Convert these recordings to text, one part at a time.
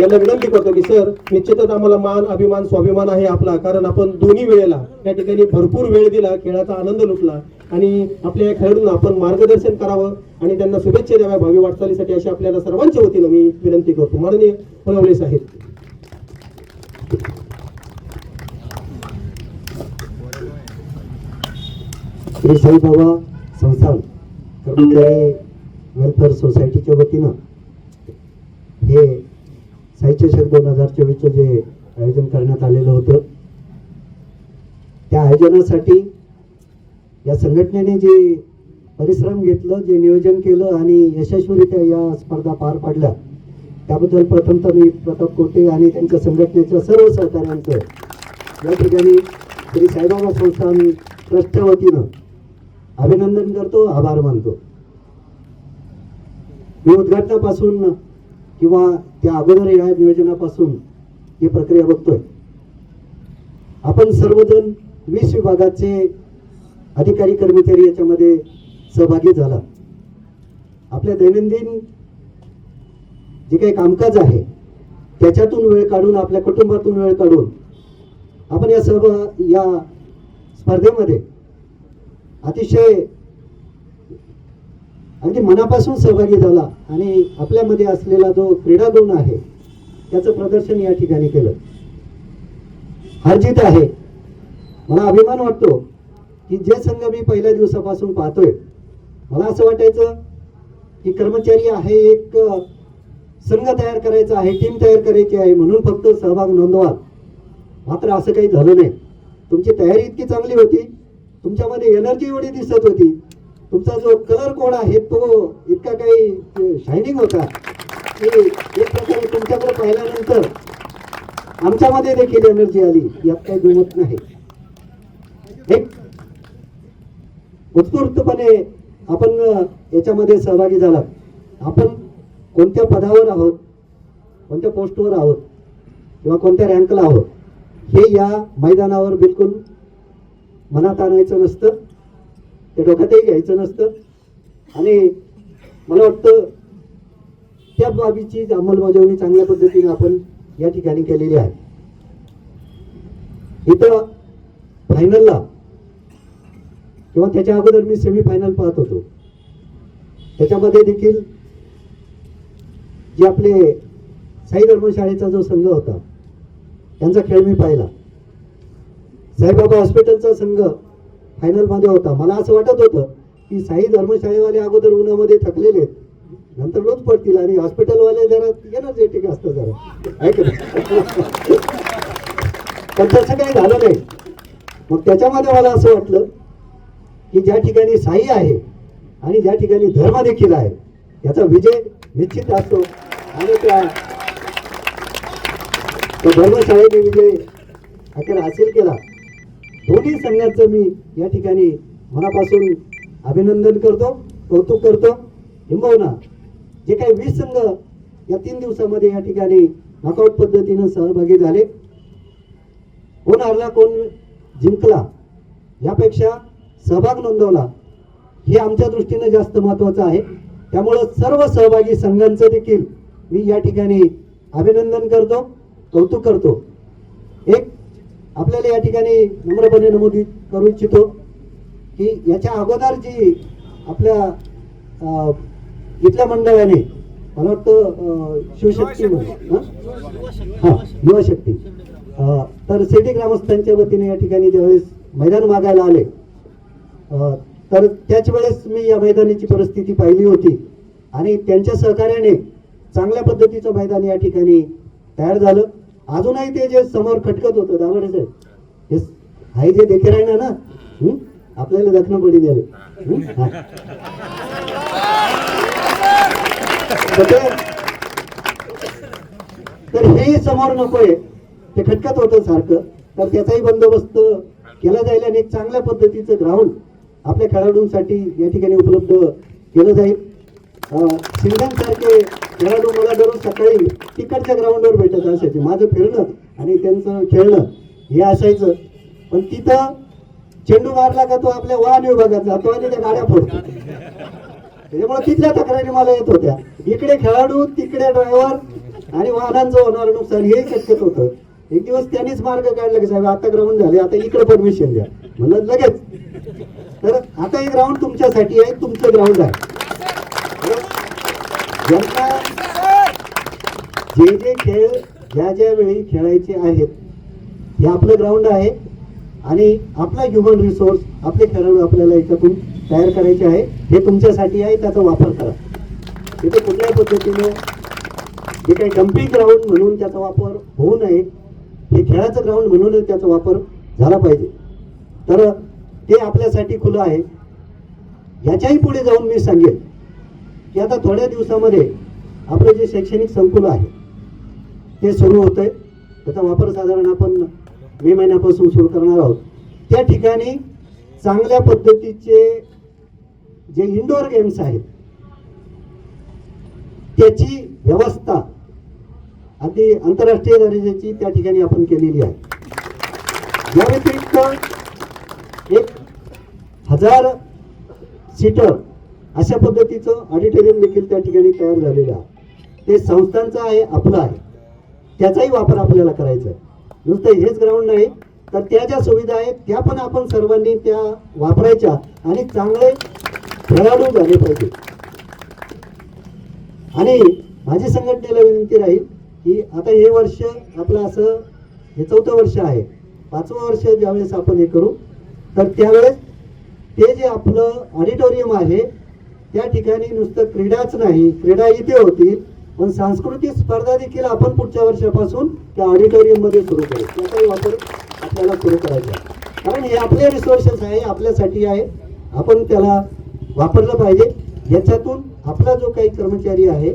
यांना विनंती करतो की सर निश्चितच आम्हाला मान अभिमान स्वाभिमान आहे आपला. कारण आपण दोन्ही वेळेला त्या ठिकाणी भरपूर वेळ दिला खेळाचा आनंद लुटला आणि आपल्या या खेळाडूंना आपण मार्गदर्शन करावं आणि त्यांना शुभेच्छा द्याव्या भावी वाटचालीसाठी अशी आपल्याला सर्वांच्या वतीनं मी विनंती करतो. माननीय फळवले साहेब. श्री साईबाबा संस्थान कर्मचारी वेलफेअर सोसायटीच्या वतीनं हे साहित्यशक दोन हजार चोवीसचं जे आयोजन करण्यात आलेलं होतं त्या आयोजनासाठी या संघटनेने जे परिश्रम घेतलं जे नियोजन केलं आणि यशस्वीरित्या या स्पर्धा पार पाडल्या त्याबद्दल प्रथमतः मी प्रताप कोटे आणि त्यांच्या संघटनेच्या सर्व सहकाऱ्यांचं या ठिकाणी श्री साईबाबा संस्थान ट्रस्टच्या वतीनं अभिनंदन करतो आभार मानतो. मी उद्घाटनापासून किंवा त्या अगोदर या नियोजनापासून ही प्रक्रिया बघतोय. आपण सर्वजण वीस विभागाचे अधिकारी कर्मचारी याच्यामध्ये सहभागी झाला. आपल्या दैनंदिन जे काही कामकाज आहे त्याच्यातून वेळ काढून आपल्या कुटुंबातून वेळ काढून आपण या सर्व या स्पर्धेमध्ये अतिशय अगदी मनापासून सहभागी झाला आणि आपल्यामध्ये असलेला जो क्रीडा गुण आहे त्याचं प्रदर्शन या ठिकाणी केलं. हरजित आहे. मला अभिमान वाटतो की जे संघ मी पहिल्या दिवसापासून पाहतोय मला असं वाटायचं की कर्मचारी आहे एक संघ तयार करायचा आहे टीम तयार करायची आहे म्हणून फक्त सहभाग नोंदवा. मात्र असं काही झालं नाही. तुमची तयारी इतकी चांगली होती. तुमच्यामध्ये एनर्जी एवढी दिसत होती. तुमचा जो कलर कोड आहे तो इतका काही शायनिंग होता की एक प्रकारे तुमच्याकडे पाहिल्यानंतर आमच्यामध्ये देखील एनर्जी आली यात काही दुमत नाही. एक उत्स्फूर्तपणे आपण याच्यामध्ये सहभागी झाला आपण कोणत्या पदावर आहोत कोणत्या पोस्टवर आहोत किंवा कोणत्या रँकला आहोत हे या मैदानावर बिलकुल मनात आणायचं नसतं. ते डोक्यातही घ्यायचं नसतं. आणि मला वाटतं त्या बाबीची अंमलबजावणी चांगल्या पद्धतीने आपण या ठिकाणी केलेली आहे. इथं फायनलला किंवा त्याच्या अगोदर मी सेमीफायनल पाहत होतो. त्याच्यामध्ये देखील जे आपले साई धर्मशाळेचा जो संघ होता त्यांचा खेळ मी पाहिला. साईबाबा हॉस्पिटलचा संघ फायनलमध्ये होता. मला असं वाटत होतं की साई धर्मशाळेवाले अगोदर उन्हामध्ये थकलेले आहेत. नंतर लोच पडतील आणि हॉस्पिटलवाले जरा एनर्जेटिक असतं जरा. ऐक पण तसं काही झालं नाही. मग त्याच्यामध्ये मला असं वाटलं की ज्या ठिकाणी साई आहे आणि ज्या ठिकाणी धर्म देखील आहे याचा विजय निश्चित असतो. आणि त्या धर्मशाळेने विजय अखेर हासिल केला. दोन्ही संघाचं मी या ठिकाणी मनापासून अभिनंदन करतो कौतुक करतो. हिंबवना जे काही वीस संघ या तीन दिवसामध्ये या ठिकाणी नॉकआउट पद्धतीनं सहभागी झाले. कोण हरला कोण जिंकला यापेक्षा सहभाग नोंदवला हे आमच्या दृष्टीने जास्त महत्वाचं आहे. त्यामुळं सर्व सहभागी संघांचं देखील मी या ठिकाणी अभिनंदन करतो कौतुक करतो. एक आपल्याला या ठिकाणी नम्रपणे नमूद करू इच्छितो की याच्या अगोदर जी आपल्या इथल्या मंडळाने मला वाटतं शिवशक्ती हं? युवा शक्ती अ, तर सिटी ग्रामस्थांच्या वतीने या ठिकाणी ज्यावेळेस मैदान मागायला आले तर त्याच वेळेस मी या मैदानाची परिस्थिती पाहिली होती आणि त्यांच्या सहकार्याने चांगल्या पद्धतीचं मैदान या ठिकाणी तयार झालं. अजूनही ते जे समोर खटकत होतं दावडे साहेब हे हाय जे देखील आहे ना ना आपल्याला दखणं पडी द्यावे तर हे समोर नकोय. ते खटकत होतं सारखं. तर त्याचाही बंदोबस्त केला जाईल आणि एक चांगल्या पद्धतीचं ग्राउंड आपल्या खेळाडूंसाठी या ठिकाणी उपलब्ध केलं जाईल. सारखे खेळाडू मला दररोज सकाळी तिकडच्या ग्राउंडवर भेटत असायचे. माझं फिरणं आणि त्यांचं खेळणं हे असायचं. पण तिथं चेंडू मारला का तो आपल्या वाहन विभागात जातो आणि त्या गाड्या फोडतो. त्याच्यामुळे तिथल्या तक्रारी मला येत होत्या. इकडे खेळाडू तिकडे ड्रायव्हर आणि वाहनांचं होणारं नुकसान हे शक्यत होतं. एक दिवस त्यांनीच मार्ग काढला की साहेब आता ग्राउंड झाले आता इकडे परमिशन द्या. म्हणलं लगेच. तर आता हे ग्राउंड तुमच्यासाठी आहे तुमचं ग्राउंड आहे. ज्यांना जे जे खेळ ज्या ज्या वेळी खेळायचे आहेत हे आपलं ग्राउंड आहे आणि आपला ह्युमन रिसोर्स आपले खेळाडू आपल्याला याच्यातून तयार करायचे आहे हे तुमच्यासाठी आहे त्याचा वापर करा. तिथे कुठल्याही पद्धतीने जे काही डम्पिंग ग्राउंड म्हणून त्याचा वापर होऊ नये हे खेळाचं ग्राउंड म्हणूनच त्याचा वापर झाला पाहिजे. तर ते आपल्यासाठी खुलं आहे. याच्याही पुढे जाऊन मी सांगेन की आता थोड्या दिवसामध्ये आपलं जे शैक्षणिक संकुल आहे ते सुरू होतंय. त्याचा वापर साधारण आपण मे महिन्यापासून सुरू करणार आहोत. त्या ठिकाणी चांगल्या पद्धतीचे जे इंडोर गेम्स आहेत त्याची व्यवस्था अगदी आंतरराष्ट्रीय दर्जाची त्या ठिकाणी आपण केलेली आहे. या व्यतिरिक्त एक हजार सीटर अशा पद्धतीचं ऑडिटोरियम देखील त्या ठिकाणी तयार झालेलं आहे. ते संस्थांचं आहे आपलं आहे. त्याचाही वापर आपल्याला करायचा आहे. नुसतं हेच ग्राउंड नाही तर त्या ज्या सुविधा आहेत त्या पण आपण सर्वांनी त्या वापरायच्या आणि चांगले खेळाडू झाले पाहिजे. आणि माझी संघटनेला विनंती राहील की आता हे वर्ष आपलं असं हे चौथं वर्ष आहे. पाचवं वर्ष ज्यावेळेस आपण हे करू तर त्यावेळेस ते जे आपलं ऑडिटोरियम आहे या ठिकाणी नुसतं क्रीडाच नाही क्रीडा इथे होतील पण सांस्कृतिक स्पर्धा देखील आपण पुढच्या वर्षापासून त्या ऑडिटोरियममध्ये सुरू करू. त्याचाही वापर आपल्याला सुरू करायचा आहे. कारण हे आपले रिसोर्सेस आहे आपल्यासाठी आहे. आपण त्याला वापरलं पाहिजे. याच्यातून आपला जो काही कर्मचारी आहे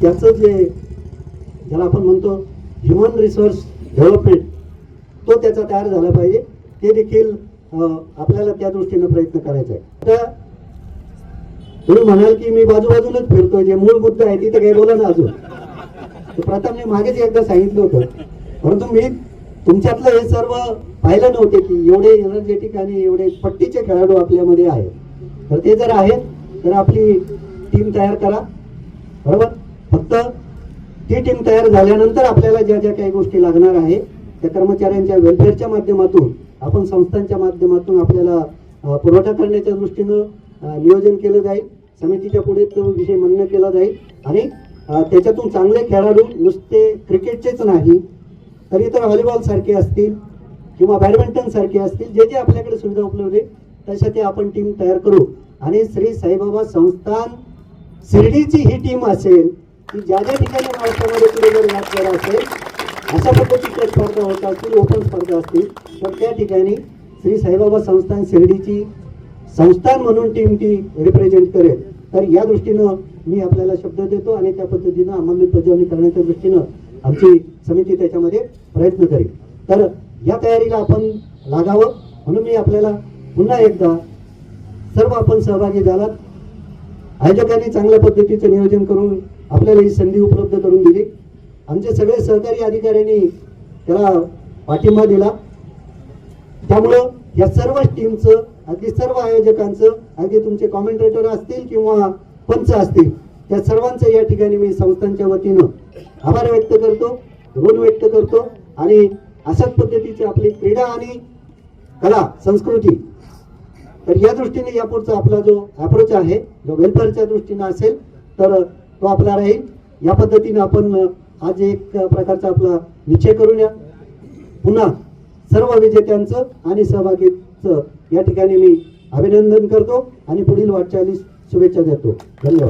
त्याचं जे ज्याला आपण म्हणतो ह्युमन रिसोर्स डेव्हलपमेंट तो त्याचा तयार झाला पाहिजे. ते देखील आपल्याला त्या दृष्टीनं प्रयत्न करायचा आहे. तर तुम्ही म्हणाल की मी बाजूबाजूनच फिरतोय जे मूळ मुद्दा आहे तिथे काही बोला ना अजून. प्रथम मी मागेच एकदा सांगितलं होतं. परंतु मी तुमच्यातलं हे सर्व पाहिलं नव्हते की एवढे एनर्जेटिक आणि एवढे पट्टीचे खेळाडू आपल्यामध्ये आहेत. तर ते जर आहेत तर आपली टीम तयार करा. बरोबर? फक्त ती टीम तयार झाल्यानंतर आपल्याला ज्या ज्या काही गोष्टी लागणार आहे त्या कर्मचाऱ्यांच्या वेलफेअरच्या माध्यमातून आपण संस्थांच्या माध्यमातून आपल्याला पुरवठा करण्याच्या दृष्टीनं नियोजन केलं जाईल. समितीच्या पुढे तो विषय मान्य केला जाईल. आणि त्याच्यातून चांगले खेळाडू नुसते क्रिकेटचेच नाही तर इतर व्हॉलीबॉल सारखे असतील किंवा बॅडमिंटन सारखे असतील जे जे आपल्याकडे सुविधा उपलब्ध आहे तशा ते आपण टीम तयार करू. आणि श्री साईबाबा संस्थान शिर्डीची ही टीम असेल की ज्या ज्या ठिकाणी महाराष्ट्रामध्ये पुढे जर यात्रा असेल अशा पद्धतीच्या स्पर्धा होत असतील ओपन स्पर्धा असतील तर त्या ठिकाणी श्री साईबाबा संस्थान शिर्डीची संस्थान म्हणून टीम ती रिप्रेझेंट करेल. तर या दृष्टीनं मी आपल्याला शब्द देतो आणि त्या पद्धतीनं अंमलबजावणी करण्याच्या दृष्टीनं आमची समिती त्याच्यामध्ये प्रयत्न करेल. तर या तयारीला आपण लागावं. म्हणून मी आपल्याला पुन्हा एकदा सर्व आपण सहभागी झालात. आयोजकांनी चांगल्या पद्धतीचं नियोजन करून आपल्याला ही संधी उपलब्ध करून दिली. आमचे सगळे सहकारी अधिकाऱ्यांनी त्याला पाठिंबा दिला. त्यामुळं या सर्व टीमचं अगदी सर्व आयोजकांचं अगदी तुमचे कॉमेंटेटर असतील किंवा पंच असतील त्या सर्वांचं या ठिकाणी मी संस्थांच्या वतीनं आभार व्यक्त करतो ऋण व्यक्त करतो आणि अशाच पद्धतीची आपली क्रीडा आणि कला संस्कृती. तर या दृष्टीने यापुढचा आपला जो अप्रोच आहे जो वेलफेअरच्या दृष्टीनं असेल तर तो आपला राहील. या पद्धतीने आपण आज एक प्रकारचा आपला निश्चय करून या पुन्हा सर्व विजेत्यांचं आणि सहभागीचं या ठिकाणी मी अभिनंदन करतो आणि पुढील वाटचालीस शुभेच्छा देतो. धन्यवाद.